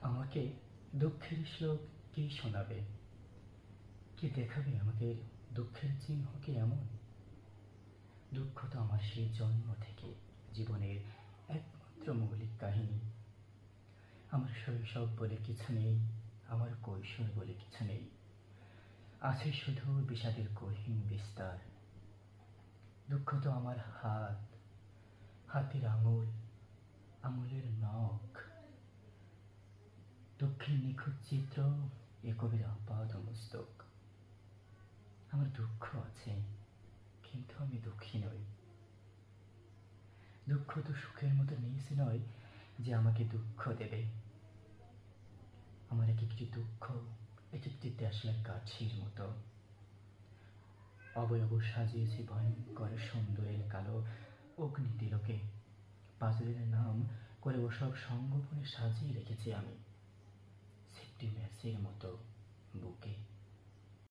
আমাকে দুঃখের শ্লোক কে শোনাবে? কে দেখাবে আমাকে? দুঃখের চিহ্ন কি এমন? দুঃখ তো আমার সেই জন্ম থেকে, জীবনের একমাত্র মৌলিক কাহিনী। আমার শৈশব বলে কিছু নেই, আমার কৈশোর বলে কিছু নেই। আছে শুধু বিষাদের কঠিন বিস্তার। দুঃখ তো আমার হাত, হাতের আঙুল, আঙুলের নখ। দুঃখের নিখুঁত চিত্র এ কবির আপাত মস্তক। আমার দুঃখ আছে, কিন্তু আমি দুঃখী নই। দুঃখ তো সুখের মতো নিয়েছে নয় যে আমাকে দুঃখ দেবে। আমার এক একটি দুঃখ, এক একটি দেশলা কাঠির মতো। অবয়ব সাজিয়েছি ভয়ঙ্কর সুন্দরের কালো অগ্নি তিলকে পাজলের নাম করে ওসব সঙ্গোপনে সাজিয়ে রেখেছি আমি। Dime, sigamos todo.